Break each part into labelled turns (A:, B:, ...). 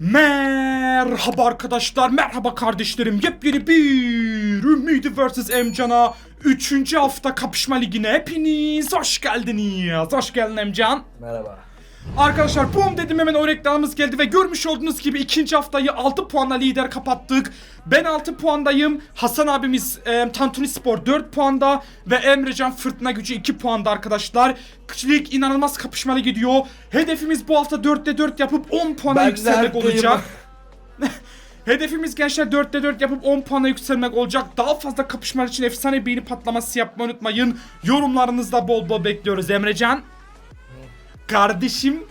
A: Merhaba arkadaşlar, merhaba kardeşlerim. Yepyeni bir Ümidi vs Emcan'a 3. hafta kapışma ligine hepiniz hoş geldiniz. Hoş geldin Emcan.
B: Merhaba.
A: Arkadaşlar bum dedim hemen o reklamımız geldi ve görmüş olduğunuz gibi ikinci haftayı 6 puanla lider kapattık. Ben 6 puandayım. Hasan abimiz e, Tantuni Spor 4 puanda ve Emrecan Fırtına Gücü 2 puanda arkadaşlar. Lig inanılmaz kapışmalı gidiyor. Hedefimiz bu hafta 4'te 4 yapıp 10 puana
B: Ben
A: yükselmek olacak. Hedefimiz gençler 4'te 4 yapıp 10 puana yükselmek olacak. Daha fazla kapışmalar için efsane beğeni patlaması yapmayı unutmayın. Yorumlarınızda bol bol bekliyoruz Emrecan. Kardeşim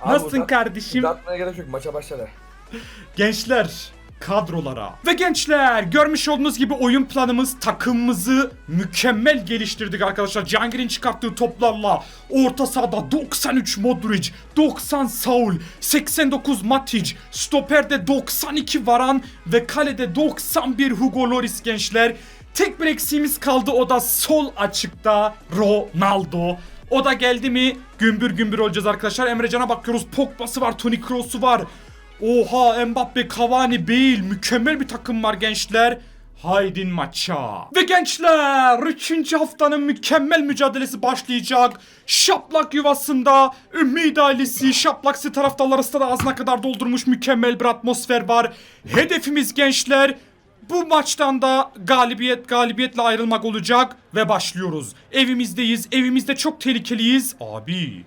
B: Abi
A: Nasılsın
B: uzat-
A: kardeşim?
B: Uzatmaya gerek yok maça başladı.
A: Gençler kadrolara. Ve gençler görmüş olduğunuz gibi oyun planımız takımımızı mükemmel geliştirdik arkadaşlar. Cihangir'in çıkarttığı toplarla orta sahada 93 Modric, 90 Saul, 89 Matic, stoperde 92 Varan ve kalede 91 Hugo Lloris gençler. Tek bir eksiğimiz kaldı o da sol açıkta Ronaldo. O da geldi mi gümbür gümbür olacağız arkadaşlar. Emrecan'a bakıyoruz. Pogba'sı var, Toni Kroos'u var. Oha Mbappe, Cavani, Bale mükemmel bir takım var gençler. Haydin maça. Ve gençler 3. haftanın mükemmel mücadelesi başlayacak. Şaplak yuvasında Ümit ailesi Şaplaksi taraftarları da ağzına kadar doldurmuş mükemmel bir atmosfer var. Hedefimiz gençler bu maçtan da galibiyet galibiyetle ayrılmak olacak ve başlıyoruz. Evimizdeyiz. Evimizde çok tehlikeliyiz. Abi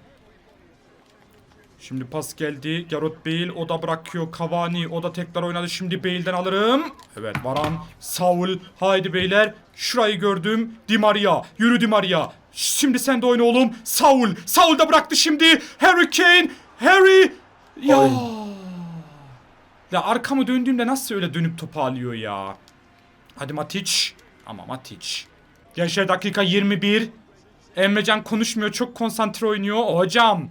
A: Şimdi pas geldi. Gareth Bale o da bırakıyor. Cavani o da tekrar oynadı. Şimdi Bale'den alırım. Evet Varan, Saul. Haydi beyler. Şurayı gördüm. Di Maria. Yürü Di Maria. Şimdi sen de oyna oğlum. Saul. Saul da bıraktı şimdi. Harry Kane. Harry. Ya.
B: Oy.
A: Ya arkamı döndüğümde nasıl öyle dönüp topu alıyor ya. Hadi Matic. Ama Matic. Gençler dakika 21. Emrecan konuşmuyor. Çok konsantre oynuyor. Hocam.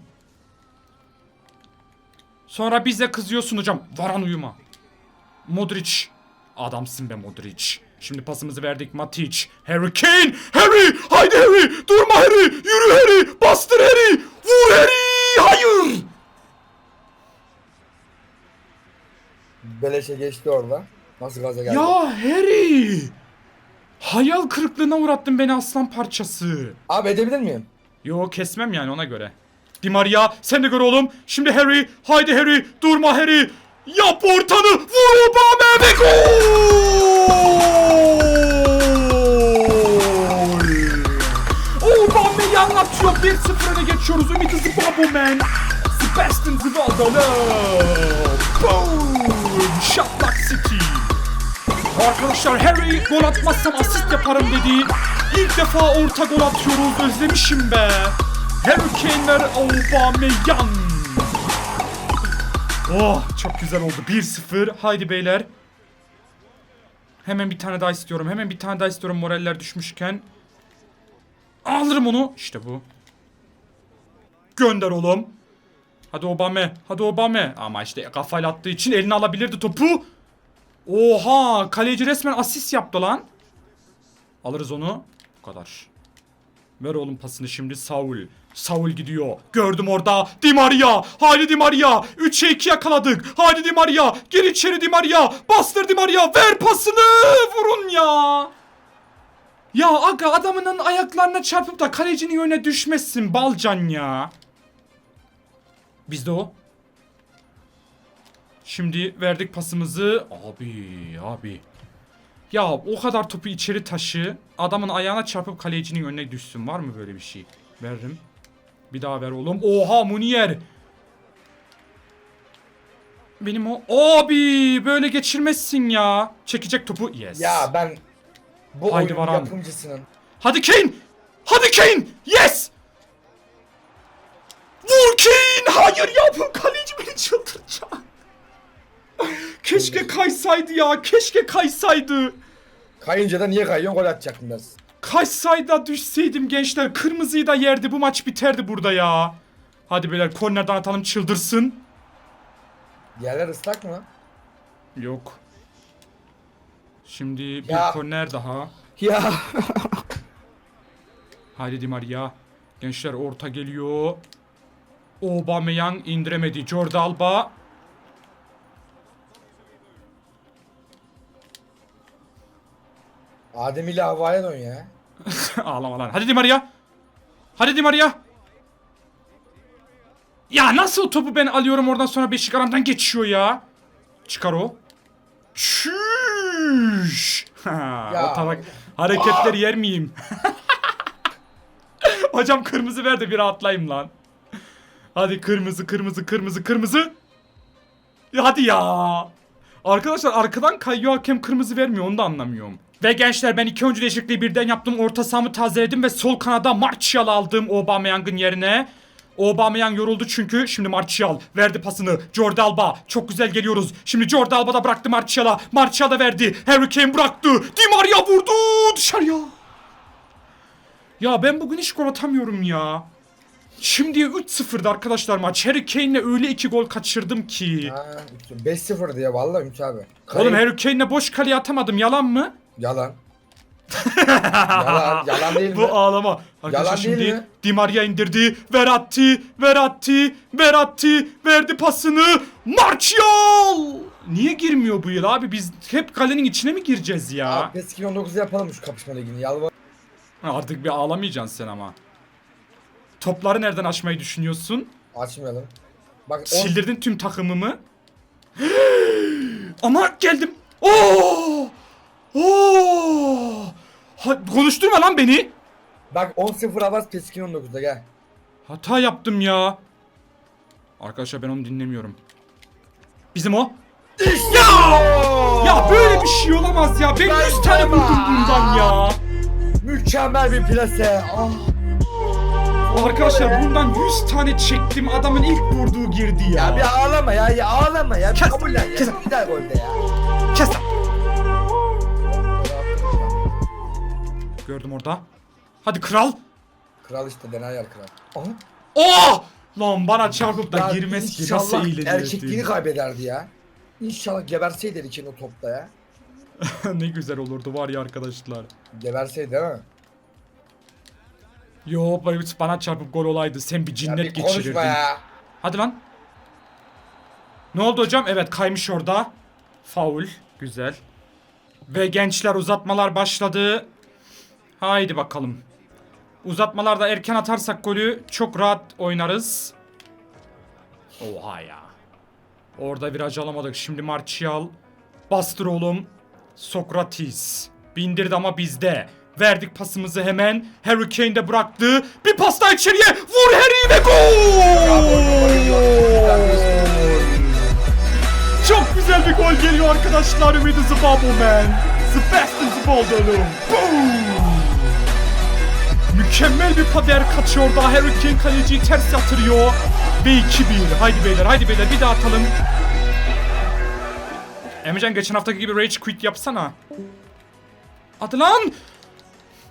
A: Sonra bize kızıyorsun hocam. Varan uyuma. Modric. Adamsın be Modric. Şimdi pasımızı verdik Matic. Harry Kane. Harry. Haydi Harry. Durma Harry. Yürü Harry. Bastır Harry. Vur Harry. Hayır.
B: Beleşe geçti orada. Nasıl gaza geldi?
A: Ya Harry. Hayal kırıklığına uğrattın beni aslan parçası.
B: Abi edebilir miyim?
A: Yo kesmem yani ona göre. Di Maria sen de gör oğlum. Şimdi Harry. Haydi Harry. Durma Harry. Yap ortanı. Vur Obama ve gol. Aubameyang atıyor. 1-0 öne geçiyoruz. Ümit hızı Babomen. Sebastian Zivaldalo. Boom. Şaplak City. Arkadaşlar Harry gol atmazsam asist yaparım dedi. İlk defa orta gol atıyoruz özlemişim be. Harry Kane'ler Aubameyang. Oh çok güzel oldu 1-0 haydi beyler. Hemen bir tane daha istiyorum hemen bir tane daha istiyorum moraller düşmüşken. Alırım onu işte bu. Gönder oğlum. Hadi Obame hadi Obame. Ama işte kafayla attığı için eline alabilirdi topu. Oha kaleci resmen asist yaptı lan. Alırız onu. Bu kadar. Ver oğlum pasını şimdi Saul. Saul gidiyor. Gördüm orada. Di Maria. Haydi Di Maria. 3'e 2 yakaladık. Haydi Di Maria. Gir içeri Di Maria. Bastır Di Maria. Ver pasını. Vurun ya. Ya aga adamının ayaklarına çarpıp da kalecinin önüne düşmezsin Balcan ya. Bizde o. Şimdi verdik pasımızı. Abi abi. Ya o kadar topu içeri taşı. Adamın ayağına çarpıp kalecinin önüne düşsün. Var mı böyle bir şey? Veririm. Bir daha ver oğlum. Oha Munier. Benim o. Abi böyle geçirmezsin ya. Çekecek topu. Yes.
B: Ya ben bu
A: Haydi
B: oyunun
A: Varan.
B: yapımcısının.
A: Hadi Kane. Hadi Kane. Yes. Vur Kane. Hayır ya bu kaleci beni çıldıracak. Keşke kaysaydı ya. Keşke kaysaydı.
B: Kayınca da niye kayıyorsun gol atacaktın biraz.
A: Kaysayda düşseydim gençler. Kırmızıyı da yerdi. Bu maç biterdi burada ya. Hadi beyler kornerden atalım çıldırsın.
B: Yerler ıslak mı lan?
A: Yok. Şimdi bir
B: Ya.
A: korner daha.
B: Ya.
A: Haydi Di Maria. Gençler orta geliyor. Aubameyang indiremedi. Jordi Alba.
B: Adem ile havaya dön ya.
A: Ağlama lan. Hadi Di Maria. Hadi Di Maria. Ya nasıl topu ben alıyorum oradan sonra Beşik aramdan geçiyor ya. Çıkar o. Çüş. Ha,
B: ya.
A: hareketleri yer miyim? Hocam kırmızı verdi bir rahatlayayım lan. Hadi kırmızı kırmızı kırmızı kırmızı. Hadi ya. Arkadaşlar arkadan kayıyor hakem kırmızı vermiyor onu da anlamıyorum. Ve gençler ben iki oyuncu değişikliği birden yaptım. Orta sahamı tazeledim ve sol kanada Martial aldım Aubameyang'ın yerine. Aubameyang yoruldu çünkü. Şimdi Martial verdi pasını. Jordi Alba. Çok güzel geliyoruz. Şimdi Jordi Alba da bıraktı Martial'a. Martial da verdi. Harry Kane bıraktı. Di Maria vurdu. Dışarıya. Ya ben bugün hiç gol atamıyorum ya. Şimdiye 3-0'dı arkadaşlar maç. Harry Kane'le öyle iki gol kaçırdım ki.
B: Ha, 5-0 diye vallahi Ümit abi.
A: Oğlum
B: Kayın-
A: Harry Kane'le boş kaleye atamadım. Yalan mı?
B: Yalan. yalan, yalan değil mi?
A: Bu ağlama. Arkadaşlar
B: Yalan değil
A: şimdi
B: mi?
A: Di Maria indirdi. Veratti, Veratti, Veratti verdi pasını. Martial! Niye girmiyor bu yıl abi? Biz hep kalenin içine mi gireceğiz ya?
B: Abi PES 2019'da yapalım şu kapışma ligini. Yalvar.
A: Ha, Artık bir ağlamayacaksın sen ama. Topları nereden açmayı düşünüyorsun?
B: Açmayalım. Bak on-
A: Sildirdin tüm takımımı. Ama geldim. Oo! Oo! Ha, konuşturma lan beni.
B: Bak 10-0 Avaz PES 2019'da gel.
A: Hata yaptım ya. Arkadaşlar ben onu dinlemiyorum. Bizim o. Ya! Ya böyle bir şey olamaz ya. Ben
B: Ben
A: 100 tane vurdum bundan ya.
B: Mükemmel bir plase. Ah.
A: Arkadaşlar bundan 100 tane çektim. Adamın ilk vurduğu girdi ya.
B: Ya bir ağlama ya, ya ağlama ya.
A: Kes-
B: kabullen ya.
A: kes-
B: Bir daha golde ya.
A: Kes lan. Gördüm orada. Hadi kral.
B: Kral işte Denayer kral. Aha.
A: Oh! Lan bana çarpıp da
B: Ya
A: girmez ki nasıl
B: inşallah erkekliğini kaybederdi ya. İnşallah geberseydi için o topta ya.
A: ne güzel olurdu var ya arkadaşlar.
B: Geberseydi değil mi?
A: Yo bana çarpıp gol olaydı. Sen bir cinnet
B: bir
A: geçirirdin.
B: konuşma ya.
A: Hadi lan. Ne oldu hocam? Evet kaymış orada. Faul. Güzel. Ve gençler uzatmalar başladı. Haydi bakalım. Uzatmalarda erken atarsak golü çok rahat oynarız. Oha ya. Orada viraj alamadık. Şimdi Martial. Bastır oğlum. Sokratis. Bindirdi ama bizde. Verdik pasımızı hemen. Harry Kane de bıraktı. Bir pas daha içeriye. Vur Harry ve gol! Çok güzel bir gol geliyor arkadaşlar. The Zimbabwe man. The best in. Boom! Mükemmel bir kader kaçıyor daha. Harry Kane kaleciyi ters yatırıyor. Ve 2-1. Haydi beyler haydi beyler bir daha atalım. Emrecan geçen haftaki gibi rage quit yapsana. Hadi lan.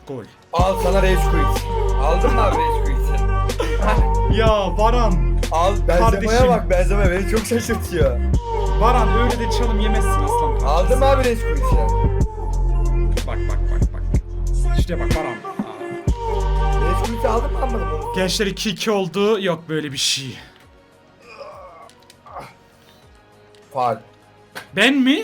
A: Gol.
B: Al sana Rage Quit. Aldın mı abi Rage Quit'i?
A: Ya Baran.
B: Al benzemeye
A: Kardeşim.
B: bak benzeme beni çok şaşırtıyor.
A: Baran öyle de çalım yemezsin aslan. kardeşim.
B: Aldın mı abi Rage Quit'i?
A: Bak bak bak bak. İşte bak Baran.
B: Rage Quit'i aldın mı almadın mı?
A: Gençler 2-2 oldu. Yok böyle bir şey.
B: Faal.
A: Ben mi?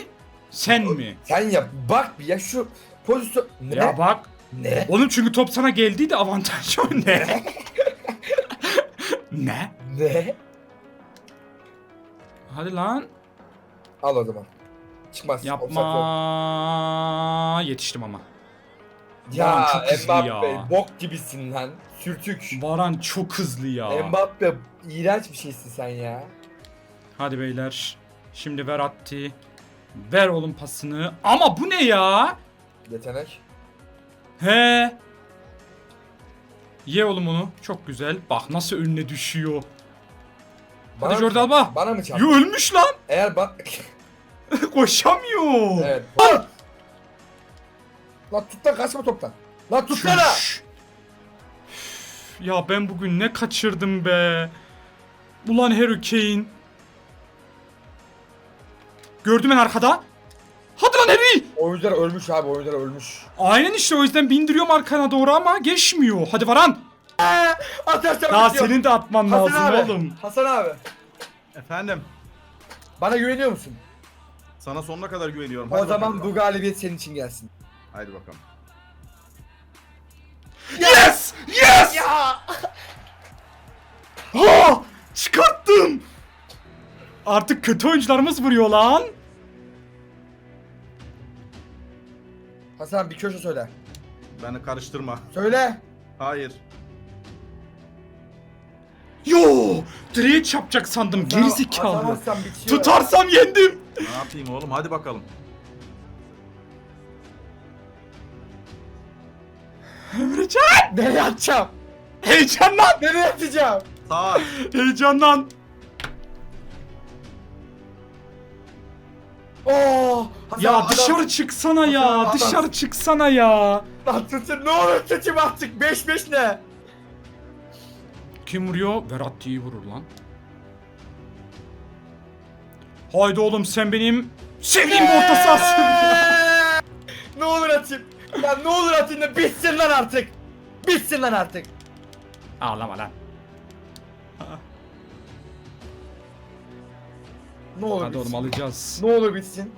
A: Sen mi?
B: Sen yap. Bak bir ya şu pozisyon. Ne?
A: Ya bak.
B: Ne?
A: Oğlum çünkü top sana geldiydi avantaj o ne? ne?
B: Ne?
A: Hadi lan.
B: Al o zaman. Çıkmaz.
A: Yapma. Yetiştim ama.
B: Ya
A: çok hızlı
B: Mbappe
A: ya.
B: bok gibisin lan. Sürtük.
A: Varan çok hızlı ya.
B: Mbappe iğrenç bir şeysin sen ya.
A: Hadi beyler. Şimdi ver Atti. Ver oğlum pasını. Ama bu ne ya?
B: Yetenek.
A: He. Ye oğlum onu. Çok güzel. Bak nasıl önüne düşüyor. Hadi
B: mı-
A: Jordi Alba.
B: Bana mı çarptı?
A: Yo ölmüş lan.
B: Eğer bak...
A: Koşamıyor.
B: evet. Lan! Lan tut lan kaçma toptan. Lan tutsana.
A: Çüş. Ya ben bugün ne kaçırdım be. Ulan Harry Kane. Gördüm ben arkada. Hadi lan Harry.
B: Oyuncular ölmüş abi oyuncular ölmüş.
A: Aynen işte o yüzden bindiriyorum arkana doğru ama geçmiyor. Hadi Varan.
B: Ee, Ateşler
A: Daha
B: bitiyor.
A: senin de atman
B: Hasan
A: lazım
B: abi.
A: oğlum.
B: Hasan abi.
C: Efendim
B: Bana güveniyor musun?
C: sana sonuna kadar güveniyorum.
B: o zaman bu galibiyet senin için gelsin.
C: Haydi bakalım. Yes! Yes! Ya!
A: Ha! Çıkarttım. Artık kötü oyuncularımız vuruyor lan.
B: Hasan bir köşe söyle.
C: Beni karıştırma.
B: Söyle.
C: Hayır.
A: Yo! Direğe çarpacak sandım gerizekalı.
B: Atamazsan bitiyor.
A: Tutarsam yendim.
C: Ne yapayım oğlum hadi bakalım.
A: Emrecan!
B: Nereye atacağım?
A: Heyecanlan!
B: Nereye atacağım?
C: Sağ.
A: Heyecanlan!
B: Hasan,
A: Ya
B: adam-
A: dışarı çıksana ya,
B: Adam-
A: dışarı çıksana ya.
B: Lan tutun ne olur tutayım artık. 5-5 ne?
A: Kim vuruyor? Verratti'yi vurur lan. Haydi oğlum sen benim sevdiğim bir orta sahasın.
B: Ne olur atayım. Lan ne olur atayım da bitsin lan artık. Bitsin lan artık.
A: Ağlama lan.
B: Ne olur
A: Hadi oğlum alacağız.
B: Ne olur bitsin.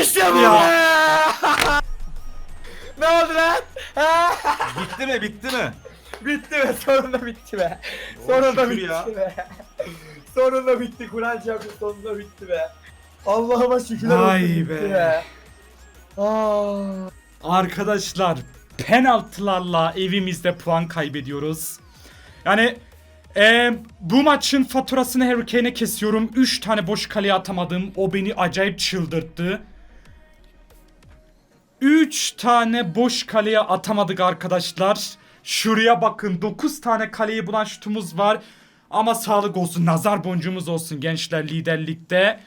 B: İşte bu
A: Ya.
B: ne oldu lan?
C: Bitti mi bitti mi?
B: bitti be sonunda bitti be. Sonunda
C: şükür
B: bitti
C: ya.
B: be. sonunda bitti Kur'an çarptı sonunda bitti be. Allah'ıma şükürler olsun
A: Vay
B: bitti
A: be.
B: be. Aa.
A: Arkadaşlar penaltılarla evimizde puan kaybediyoruz. Yani eee, bu maçın faturasını Harry Kane'e kesiyorum. 3 tane boş kaleye atamadım. O beni acayip çıldırttı. 3 tane boş kaleye atamadık arkadaşlar. Şuraya bakın 9 tane kaleyi bulan şutumuz var. Ama sağlık olsun nazar boncuğumuz olsun gençler liderlikte.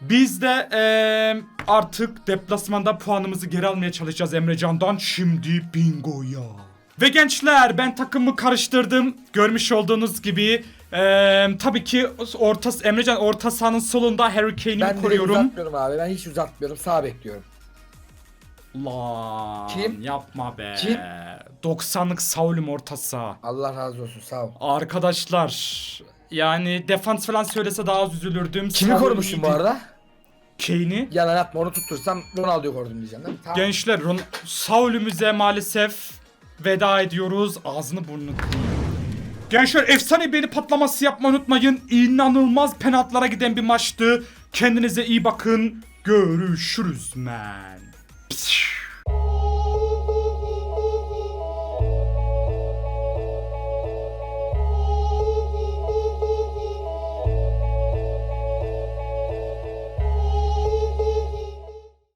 A: Biz de eee, artık deplasmanda puanımızı geri almaya çalışacağız Emrecan'dan. Şimdi bingo ya. Ve gençler ben takımı karıştırdım. Görmüş olduğunuz gibi eee, tabii ki orta Emrecan orta sahanın solunda Harry Kane'i
B: Ben
A: koruyorum.
B: uzatmıyorum abi. Ben hiç uzatmıyorum. Sağ bekliyorum.
A: Lan
B: Kim?
A: yapma be.
B: Kim?
A: 90'lık Saul'üm orta saha.
B: Allah razı olsun sağ ol.
A: Arkadaşlar yani defans falan söylese daha az üzülürdüm.
B: Kimi
A: Saul
B: korumuşsun bu arada?
A: Kane'i.
B: Yalan atma onu tuttursam Ronaldo'yu korudum diyeceğim? Tamam.
A: Gençler Ron- Saul'ümüze maalesef veda ediyoruz. Ağzını burnunu kırıyor. Gençler efsane beni patlaması yapmayı unutmayın. İnanılmaz penaltılara giden bir maçtı. Kendinize iyi bakın. Görüşürüz man. Pişt.